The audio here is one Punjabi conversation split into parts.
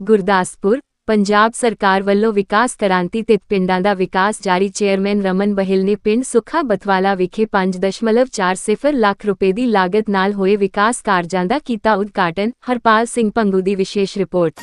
ਗੁਰਦਾਸਪੁਰ, ਪੰਜਾਬ ਸਰਕਾਰ ਵੱਲੋਂ ਵਿਕਾਸ ਕ੍ਰਾਂਤੀ ਤੇ ਪਿੰਡਾਂ ਦਾ ਵਿਕਾਸ ਜਾਰੀ, ਚੇਅਰਮੈਨ ਰਮਨ ਬਹਿਲ ਨੇ ਪਿੰਡ ਸੁਖਾ ਬਤਵਾਲਾ ਵਿਖੇ 5.40 ਲੱਖ ਰੁਪਏ ਦੀ ਲਾਗਤ ਨਾਲ ਹੋਏ ਵਿਕਾਸ ਕਾਰਜਾਂ ਦਾ ਕੀਤਾ ਉਦਘਾਟਨ, ਹਰਪਾਲ ਸਿੰਘ ਪੰਗੂ ਦੀ ਵਿਸ਼ੇਸ਼ ਰਿਪੋਰਟ।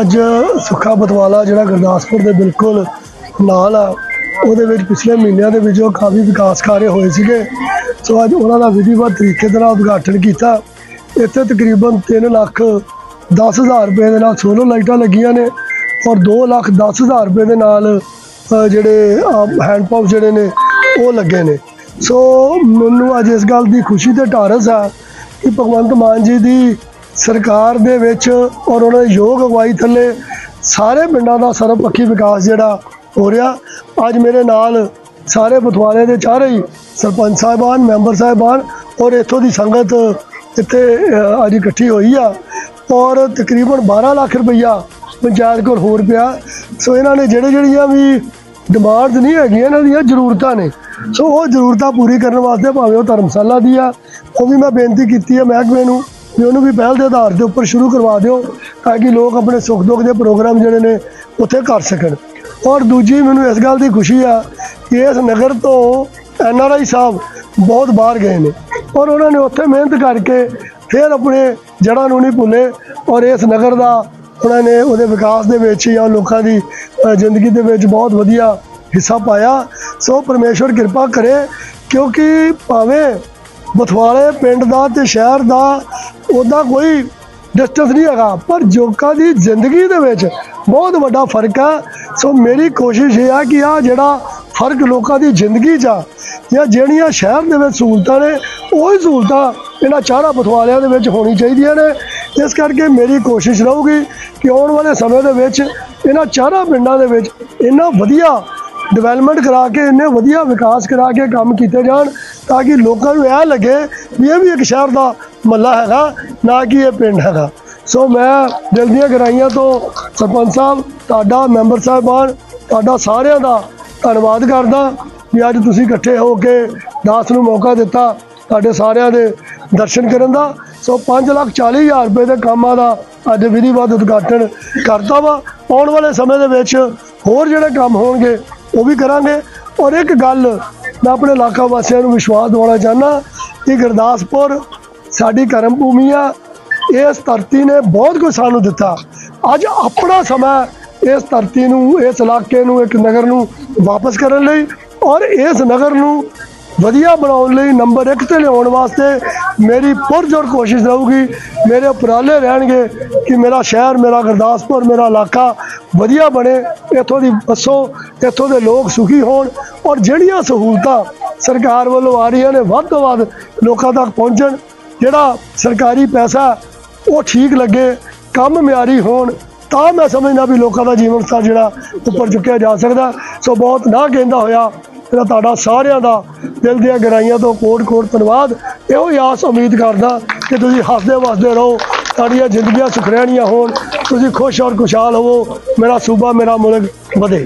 ਅੱਜ ਸੁੱਖਾ ਬਤਵਾਲਾ ਜਿਹੜਾ ਗੁਰਦਾਸਪੁਰ ਦੇ ਬਿਲਕੁਲ ਨਾਲ ਆ, ਉਹਦੇ ਵਿੱਚ ਪਿਛਲੇ ਮਹੀਨਿਆਂ ਦੇ ਵਿੱਚ ਉਹ ਕਾਫੀ ਵਿਕਾਸ ਕਾਰਜ ਹੋਏ ਸੀਗੇ। ਸੋ ਅੱਜ ਉਹਨਾਂ ਦਾ ਵਿਧੀਵਤ ਤਰੀਕੇ ਦੇ ਨਾਲ ਉਦਘਾਟਨ ਕੀਤਾ। ਇੱਥੇ ਤਕਰੀਬਨ 3 ਲੱਖ 10000 ਰੁਪਏ ਦੇ ਨਾਲ ਸੋਲਰ ਲਾਈਟਾਂ ਲੱਗੀਆਂ ਨੇ ਔਰ 2 ਲੱਖ 10000 ਰੁਪਏ ਦੇ ਨਾਲ ਜਿਹੜੇ ਹੈਂਡ ਪੰਪ ਜਿਹੜੇ ਨੇ, ਉਹ ਲੱਗੇ ਨੇ। ਸੋ ਮੈਨੂੰ ਅੱਜ ਇਸ ਗੱਲ ਦੀ ਖੁਸ਼ੀ ਤੇ ਢਾਰਸ ਆ ਕਿ ਭਗਵੰਤ ਮਾਨ ਜੀ ਦੀ ਸਰਕਾਰ ਦੇ ਵਿੱਚ ਔਰ ਉਹਨਾਂ ਦੇ ਯੋਗ ਅਗਵਾਈ ਥੱਲੇ ਸਾਰੇ ਪਿੰਡਾਂ ਦਾ ਸਰਬਪੱਖੀ ਵਿਕਾਸ ਜਿਹੜਾ ਹੋ ਰਿਹਾ। ਅੱਜ ਮੇਰੇ ਨਾਲ ਸਾਰੇ ਬਤਵਾਲੇ ਦੇ ਚਾਰੇ ਹੀ ਸਰਪੰਚ ਸਾਹਿਬਾਨ, ਮੈਂਬਰ ਸਾਹਿਬਾਨ ਔਰ ਇੱਥੋਂ ਦੀ ਸੰਗਤ ਇੱਥੇ ਅੱਜ ਇਕੱਠੀ ਹੋਈ ਆ ਔਰ ਤਕਰੀਬਨ 12 ਲੱਖ ਰੁਪਈਆ ਪੰਚਾਇਤ ਕੋਲ ਹੋਰ ਪਿਆ। ਸੋ ਇਹਨਾਂ ਨੇ ਜਿਹੜੇ ਜਿਹੜੀਆਂ ਵੀ ਡਿਮਾਂਡਸ ਨਹੀਂ ਹੈਗੀਆਂ ਇਹਨਾਂ ਦੀਆਂ ਜ਼ਰੂਰਤਾਂ ਨੇ। ਸੋ ਉਹ ਜ਼ਰੂਰਤਾਂ ਪੂਰੀ ਕਰਨ ਵਾਸਤੇ ਭਾਵੇਂ ਉਹ ਧਰਮਸ਼ਾਲਾ ਦੀ ਆ, ਉਹ ਵੀ ਮੈਂ ਬੇਨਤੀ ਕੀਤੀ ਹੈ ਮਹਿਕਮੇ ਨੂੰ ਵੀ ਉਹਨੂੰ ਵੀ ਪਹਿਲ ਦੇ ਆਧਾਰ ਦੇ ਉੱਪਰ ਸ਼ੁਰੂ ਕਰਵਾ ਦਿਓ ਤਾਂ ਕਿ ਲੋਕ ਆਪਣੇ ਸੁੱਖ ਦੁੱਖ ਦੇ ਪ੍ਰੋਗਰਾਮ ਜਿਹੜੇ ਨੇ ਉੱਥੇ ਕਰ ਸਕਣ। ਔਰ ਦੂਜੀ ਮੈਨੂੰ ਇਸ ਗੱਲ ਦੀ ਖੁਸ਼ੀ ਆ ਕਿ ਇਸ ਨਗਰ ਤੋਂ ਐਨ ਆਰ ਆਈ ਸਾਹਿਬ ਬਹੁਤ ਬਾਹਰ ਗਏ ਨੇ ਔਰ ਉਹਨਾਂ ਨੇ ਉੱਥੇ ਮਿਹਨਤ ਕਰਕੇ ਫਿਰ ਆਪਣੇ ਜੜ੍ਹਾਂ ਨੂੰ ਨਹੀਂ ਭੁੱਲੇ ਔਰ ਇਸ ਨਗਰ ਦਾ ਉਹਨਾਂ ਨੇ ਉਹਦੇ ਵਿਕਾਸ ਦੇ ਵਿੱਚ ਜਾਂ ਲੋਕਾਂ ਦੀ ਜ਼ਿੰਦਗੀ ਦੇ ਵਿੱਚ ਬਹੁਤ ਵਧੀਆ ਹਿੱਸਾ ਪਾਇਆ। ਸੋ ਪਰਮੇਸ਼ਵਰ ਕਿਰਪਾ ਕਰੇ ਕਿਉਂਕਿ ਭਾਵੇਂ ਬਥਵਾਲੇ ਪਿੰਡ ਦਾ ਤੇ ਸ਼ਹਿਰ ਦਾ ਉਹਦਾ ਕੋਈ ਡਿਸਟੈਂਸ ਨਹੀਂ ਹੈਗਾ। ਪਰ ਜੋਕਾਂ ਦੀ ਜ਼ਿੰਦਗੀ ਦੇ ਵਿੱਚ ਬਹੁਤ ਵੱਡਾ ਫ਼ਰਕ ਆ ਸੋ ਮੇਰੀ ਕੋਸ਼ਿਸ਼ ਇਹ ਆ ਕਿ ਆ ਜਿਹੜਾ ਫ਼ਰਕ ਲੋਕਾਂ ਦੀ ਜ਼ਿੰਦਗੀ 'ਚ ਆ ਜਾਂ ਜਿਹੜੀਆਂ ਸ਼ਹਿਰ ਦੇ ਵਿੱਚ ਸਹੂਲਤਾਂ ਨੇ, ਉਹੀ ਸਹੂਲਤਾਂ ਇਹਨਾਂ ਚਾਰਾਂ ਬਥਵਾਲਿਆਂ ਦੇ ਵਿੱਚ ਹੋਣੀ ਚਾਹੀਦੀਆਂ ਨੇ। ਇਸ ਕਰਕੇ ਮੇਰੀ ਕੋਸ਼ਿਸ਼ ਰਹੂਗੀ ਕਿ ਆਉਣ ਵਾਲੇ ਸਮੇਂ ਦੇ ਵਿੱਚ ਇਹਨਾਂ ਚਾਰਾਂ ਪਿੰਡਾਂ ਦੇ ਵਿੱਚ ਇੰਨਾ ਵਧੀਆ ਡਿਵੈਲਪਮੈਂਟ ਕਰਾ ਕੇ ਇੰਨੇ ਵਧੀਆ ਵਿਕਾਸ ਕਰਾ ਕੇ ਕੰਮ ਕੀਤੇ ਜਾਣ ਤਾਂ ਕਿ ਲੋਕਾਂ ਨੂੰ ਇਹ ਲੱਗੇ ਵੀ ਇਹ ਵੀ ਇੱਕ ਸ਼ਹਿਰ ਦਾ ਮੱਲਾ ਹੈਗਾ, ਨਾ ਕਿ ਇਹ ਪਿੰਡ ਹੈਗਾ। ਸੋ ਮੈਂ ਦਿਲ ਦੀਆਂ ਗਰਾਈਆਂ ਤੋਂ ਸਰਪੰਚ ਸਾਹਿਬ, ਤੁਹਾਡਾ ਮੈਂਬਰ ਸਾਹਿਬਾਨ, ਤੁਹਾਡਾ ਸਾਰਿਆਂ ਦਾ ਧੰਨਵਾਦ ਕਰਦਾ ਵੀ ਅੱਜ ਤੁਸੀਂ ਇਕੱਠੇ ਹੋ ਕੇ ਦਾਸ ਨੂੰ ਮੌਕਾ ਦਿੱਤਾ ਤੁਹਾਡੇ ਸਾਰਿਆਂ ਦੇ ਦਰਸ਼ਨ ਕਰਨ ਦਾ। ਸੋ 5 ਲੱਖ 40 ਹਜ਼ਾਰ ਰੁਪਏ ਦੇ ਕੰਮਾਂ ਦਾ ਅੱਜ ਵਿਧੀਵਤ ਉਦਘਾਟਨ ਕਰਤਾ ਵਾ। ਆਉਣ ਵਾਲੇ ਸਮੇਂ ਦੇ ਵਿੱਚ ਹੋਰ ਜਿਹੜੇ ਕੰਮ ਹੋਣਗੇ ਉਹ ਵੀ ਕਰਾਂਗੇ। ਔਰ ਇੱਕ ਗੱਲ ਮੈਂ ਆਪਣੇ ਇਲਾਕਾ ਵਾਸੀਆਂ ਨੂੰ ਵਿਸ਼ਵਾਸ ਦਿਵਾਉਣਾ ਚਾਹੁੰਦਾ ਕਿ ਗੁਰਦਾਸਪੁਰ ਸਾਡੀ ਕਰਮ ਭੂਮੀ ਆ। ਇਸ ਧਰਤੀ ਨੇ ਬਹੁਤ ਕੁਝ ਸਾਨੂੰ ਦਿੱਤਾ। ਅੱਜ ਆਪਣਾ ਸਮਾਂ ਇਸ ਧਰਤੀ ਨੂੰ, ਇਸ ਇਲਾਕੇ ਨੂੰ, ਇੱਕ ਨਗਰ ਨੂੰ ਵਾਪਸ ਕਰਨ ਲਈ ਔਰ ਇਸ ਨਗਰ ਨੂੰ ਵਧੀਆ ਬਣਾਉਣ ਲਈ ਨੰਬਰ 1 ਤੇ ਲਿਆਉਣ ਵਾਸਤੇ ਮੇਰੀ ਪੁਰਜੋਰ ਕੋਸ਼ਿਸ਼ ਰਹੂਗੀ, ਮੇਰੇ ਉਪਰਾਲੇ ਰਹਿਣਗੇ ਕਿ ਮੇਰਾ ਸ਼ਹਿਰ, ਮੇਰਾ ਗੁਰਦਾਸਪੁਰ, ਮੇਰਾ ਇਲਾਕਾ ਵਧੀਆ ਬਣੇ, ਇੱਥੋਂ ਦੀ ਬੱਸੋ, ਇੱਥੋਂ ਦੇ ਲੋਕ ਸੁਖੀ ਹੋਣ ਔਰ ਜਿਹੜੀਆਂ ਸਹੂਲਤਾਂ ਸਰਕਾਰ ਵੱਲੋਂ ਆ ਰਹੀਆਂ ਨੇ, ਵੱਧ ਤੋਂ ਵੱਧ ਲੋਕਾਂ ਤੱਕ ਪਹੁੰਚਣ, ਜਿਹੜਾ ਸਰਕਾਰੀ ਪੈਸਾ ਉਹ ਠੀਕ ਲੱਗੇ, ਕੰਮ ਮਿਆਰੀ ਹੋਣ, ਤਾਂ ਮੈਂ ਸਮਝਦਾ ਵੀ ਲੋਕਾਂ ਦਾ ਜੀਵਨ ਸਤਰ ਜਿਹੜਾ ਉੱਪਰ ਚੁੱਕਿਆ ਜਾ ਸਕਦਾ। ਸੋ ਬਹੁਤ ਨਾ ਕਹਿੰਦਾ ਹੋਇਆ ਇਹਦਾ ਤੁਹਾਡਾ ਸਾਰਿਆਂ ਦਾ ਦਿਲ ਦੀਆਂ ਗਹਿਰਾਈਆਂ ਤੋਂ ਕੋਟ ਕੋਟ ਧੰਨਵਾਦ। ਇਹੋ ਹੀ ਆਸ ਉਮੀਦ ਕਰਦਾ ਕਿ ਤੁਸੀਂ ਹੱਸਦੇ ਵਸਦੇ ਰਹੋ, ਤੁਹਾਡੀਆਂ ਜ਼ਿੰਦਗੀਆਂ ਸੁਖਰੈਣੀਆਂ ਹੋਣ, ਤੁਸੀਂ ਖੁਸ਼ ਔਰ ਖੁਸ਼ਹਾਲ ਹੋਵੋ। ਮੇਰਾ ਸੂਬਾ, ਮੇਰਾ ਮੁਲਕ ਵਧੇ।